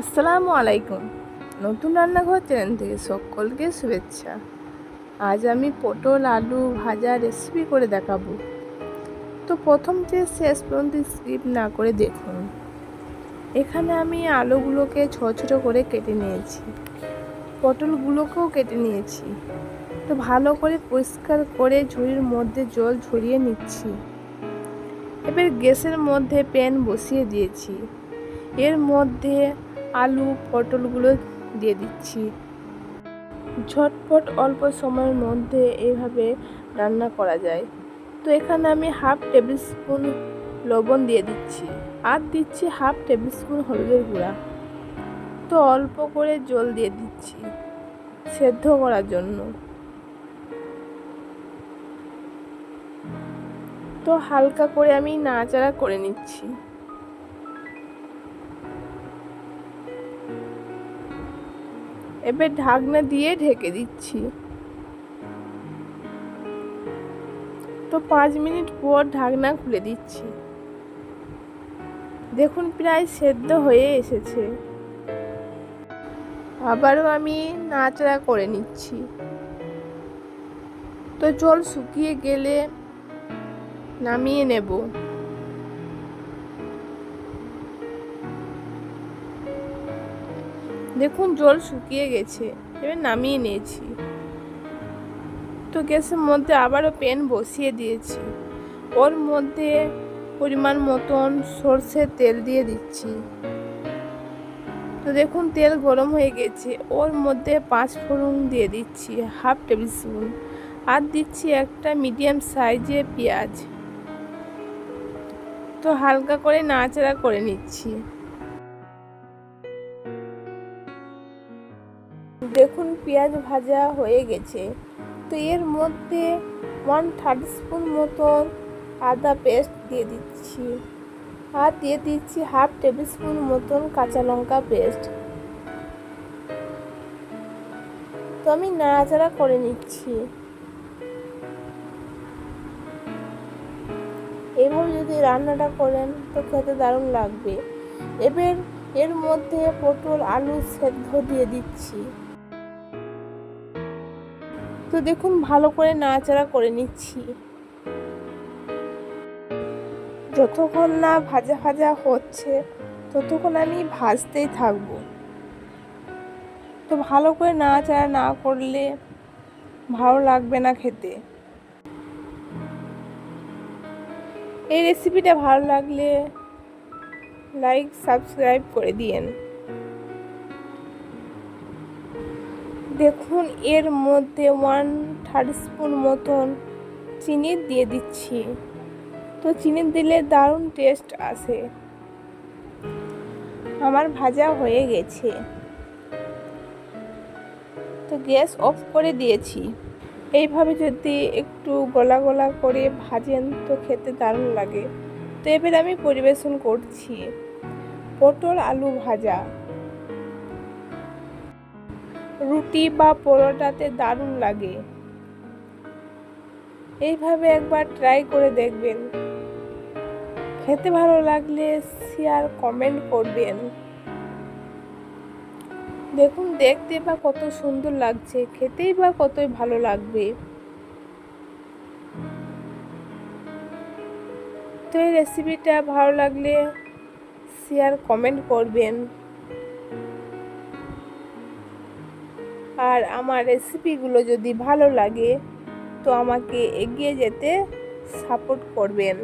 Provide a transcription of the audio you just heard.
আসসালামু আলাইকুম। নতুন রান্নাঘর চ্যানেল থেকে সকলকে শুভেচ্ছা। আজ আমি পটল, আলু ভাজা রেসিপি করে দেখাবো। তো প্রথম থেকে শেষ পর্যন্ত স্কিপ না করে দেখুন। এখানে আমি আলুগুলোকে ছোট ছোট করে কেটে নিয়েছি। পটলগুলোকেও কেটে নিয়েছি। তো ভালো করে পরিষ্কার করে ঝুড়ির মধ্যে জল ঝরিয়ে নিচ্ছি। এবার গ্যাসের মধ্যে প্যান বসিয়ে দিয়েছি। এর মধ্যে আলু, পটলগুলো দিয়ে দিচ্ছি। ঝটপট অল্প সময়ের মধ্যে এইভাবে রান্না করা যায়। তো এখানে আমি হাফ টেবিল স্পুন লবণ দিয়ে দিচ্ছি আর দিচ্ছি হাফ টেবিল স্পুন হলুদের গুঁড়া। তো অল্প করে জল দিয়ে দিচ্ছি সেদ্ধ করার জন্য। তো হালকা করে আমি নাড়াচাড়া করে নিচ্ছি। এবার ঢাকনা দিয়ে ঢেকে দিচ্ছি। তো পাঁচ মিনিট পর ঢাকনা খুলে দিচ্ছি। দেখুন, প্রায় সেদ্ধ হয়ে এসেছে। আবারও আমি নাচড়া করে নিচ্ছি। তো জল শুকিয়ে গেলে নামিয়ে নেব। দেখুন, জল শুকিয়ে গেছে। এবার নামিয়ে নিয়েছি। তো গ্যাসের মধ্যে আবারও প্যান বসিয়ে দিয়েছি। ওর মধ্যে পরিমাণ মতন সর্ষের তেল দিয়ে দিচ্ছি। তো দেখুন, তেল গরম হয়ে গেছে। ওর মধ্যে পাঁচ ফোড়ন দিয়ে দিচ্ছি, হাফ টেবিল স্পুন। আর দিচ্ছি একটা মিডিয়াম সাইজের পেঁয়াজ। তো হালকা করে নাড়াচাড়া করে নিচ্ছি। দেখুন, পেঁয়াজ ভাজা হয়ে গেছে। তো এর মধ্যে ওয়ান থার্ড স্পুন মতন আদা পেস্ট দিয়ে দিচ্ছি। আর দিয়ে দিচ্ছি হাফ টেবিল স্পুন মতন কাঁচা লঙ্কা পেস্ট তো আমি নাড়াচাড়া করে নিচ্ছি। এইভাবে যদি রান্নাটা করেন, তো খেতে দারুণ লাগবে। এবার এর মধ্যে পটল আলু সেদ্ধ দিয়ে দিচ্ছি। তো দেখুন, ভালো করে নাড়াচাড়া করে নিচ্ছি। যতক্ষণ না ভাজা ভাজা হচ্ছে, ততক্ষণ আমি ভাজতেই থাকব। তো ভালো করে নাড়াচাড়া না করলে ভালো লাগবে না খেতে। এই রেসিপিটা ভালো লাগলে লাইক সাবস্ক্রাইব করে দিয়েন। দেখুন, এর মধ্যে ওয়ান থার্ড স্পুন মতন চিনি দিয়ে দিচ্ছি। তো চিনি দিলে দারুণ টেস্ট আসে। আমার ভাজা হয়ে গেছে। তো গ্যাস অফ করে দিয়েছি। এইভাবে যদি একটু গলা গলা করে ভাজেন তো খেতে দারুণ লাগে। তো এবার আমি পরিবেশন করছি। পটল আলু ভাজা। রুটি বা পরোটাতে দারুণ লাগে। এইভাবে একবার ট্রাই করে দেখবেন। খেতে ভালো লাগলে শেয়ার কমেন্ট করবেন। দেখুন, দেখতে বা কত সুন্দর লাগছে, খেতেই বা কতই ভালো লাগবে। তো এই রেসিপিটা ভালো লাগলে শেয়ার কমেন্ট করবেন। আর আমার রেসিপিগুলো যদি ভালো লাগে, তো আমাকে এগিয়ে যেতে সাপোর্ট করবেন।